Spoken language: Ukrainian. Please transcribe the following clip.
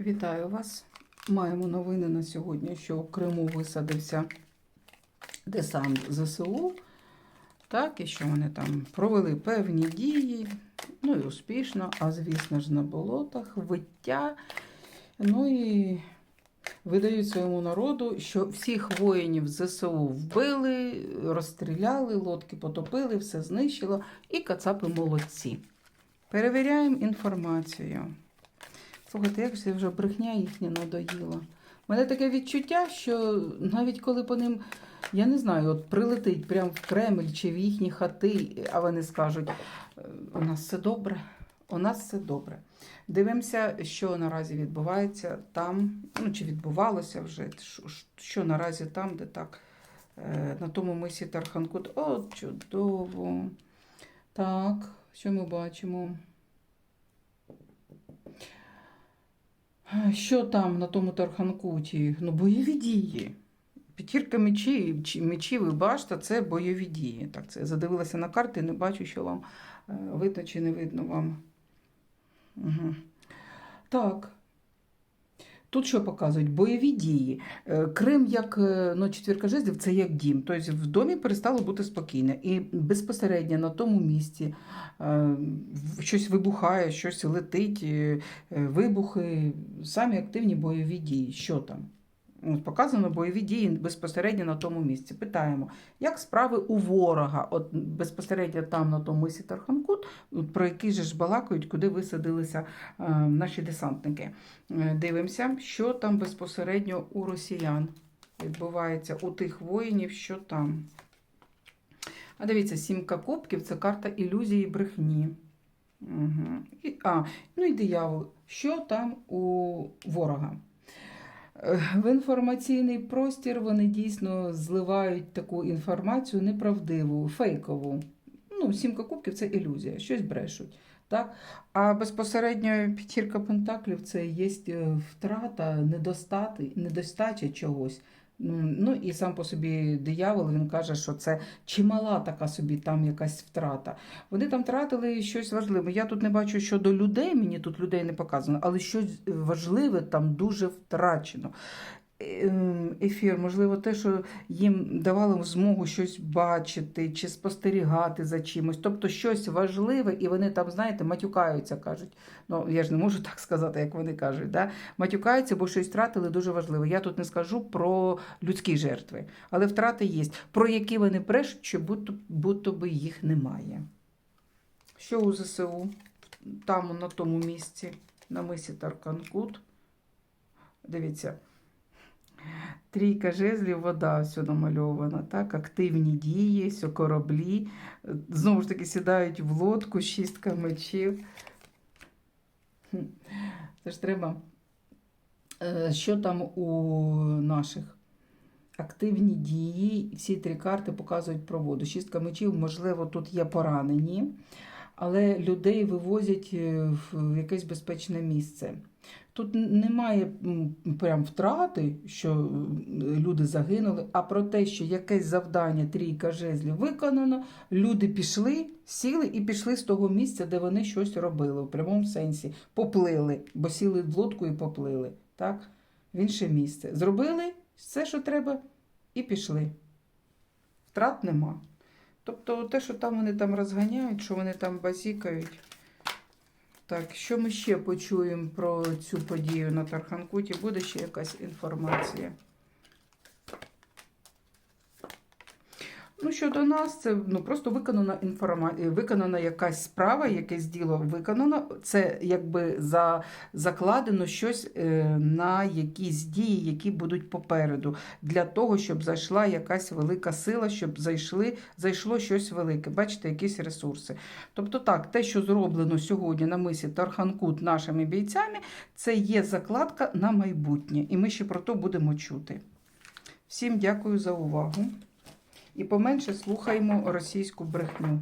Вітаю вас. Маємо новини на сьогодні, що в Криму висадився десант ЗСУ. Так, і що вони там провели певні дії, ну і успішно, а звісно ж, на болотах, виття. Ну і видають своєму народу, що всіх воїнів ЗСУ вбили, розстріляли, лодки потопили, все знищило, і кацапи молодці. Перевіряємо інформацію. Слухайте, як же вже брехня їхня надоїла. У мене таке відчуття, що навіть коли по ним, я не знаю, от прилетить прямо в Кремль чи в їхні хати, а вони скажуть, «Е, у нас все добре, у нас все добре. Дивимося, що наразі відбувається там, ну чи відбувалося вже, що, наразі там, де так, е, на тому мисі Тарханкут. О, чудово. Так, що ми бачимо? Що там на тому Тарханкуті? Ну, бойові дії. П'ятірка мечів, чи- мечів і башта це бойові дії. Так, це я задивилася на карти, не бачу, що вам е, видно чи не видно вам. Угу. Так. Тут що показують? Бойові дії. Е, Крим, як е, ну, четвірка жезлів, це як дім. Тобто в домі перестало бути спокійно. І безпосередньо на тому місці е, щось вибухає, щось летить, вибухи, самі активні бойові дії. Що там? От Показано бойові дії безпосередньо на тому місці. Питаємо, як справи у ворога, от безпосередньо там на тому мисі Тарханкут, про який же ж балакають, куди висадилися е, наші десантники. Е, Дивимося, що там безпосередньо у росіян відбувається, у тих воїнів, що там. А дивіться, сімка кубків це карта ілюзії брехні. Угу. І, а, ну і диявол. Що там у ворога? В інформаційний простір вони дійсно зливають таку інформацію неправдиву, фейкову. Ну, сімка кубків це ілюзія, щось брешуть. Так? А безпосередньо п'ятірка пентаклів це є е, втрата, недостати, недостача чогось. Ну, Ну і сам по собі диявол він каже, що це чимала така собі там якась втрата. Вони там втратили щось важливе. Я тут не бачу щодо людей, мені тут людей не показано, але щось важливе там дуже втрачено. Ем, Ефір, можливо, те, що їм давало змогу щось бачити чи спостерігати за чимось, тобто щось важливе, і вони там, знаєте, матюкаються, кажуть. Ну, я ж не можу так сказати, як вони кажуть. Да? Матюкаються, бо щось втратили дуже важливе. Я тут не скажу про людські жертви, але втрати є, про які вони брешуть, що будто, будто би їх немає. Що у ЗСУ? Там, на тому місці, на мисі Тарканкут. Дивіться. Трійка жезлів, вода все намальована, так? активні дії, все кораблі. Знову ж таки, сідають в лодку, шістка мечів. Це ж треба. Е, Що там у наших? Активні дії, всі три карти показують про воду. Шістка мечів, можливо, тут є поранені, але людей вивозять е, в якесь безпечне місце. Тут немає прям втрати, що люди загинули, а про те, що якесь завдання трійка жезлів виконано, люди пішли, сіли і пішли з того місця, де вони щось робили, в прямому сенсі, поплили, бо сіли в лодку і поплили. Так? В інше місце. Зробили все, що треба, і пішли. Втрат нема. Тобто те, що там вони там розганяють, що вони там базікають. Так, що ми ще почуємо про цю подію на Тарханкуті? Буде ще якась інформація. Ну, щодо нас, це ну, просто виконана інформація, виконана якась справа, якесь діло виконано. Це якби за, закладено щось е, на якісь дії, які будуть попереду, для того, щоб зайшла якась велика сила, щоб зайшли, зайшло щось велике. Бачите, якісь ресурси. Тобто, так, те, що зроблено сьогодні на мисі Тарханкут нашими бійцями, це є закладка на майбутнє. І ми ще про то будемо чути. Всім дякую за увагу. І поменше слухаємо російську брехню.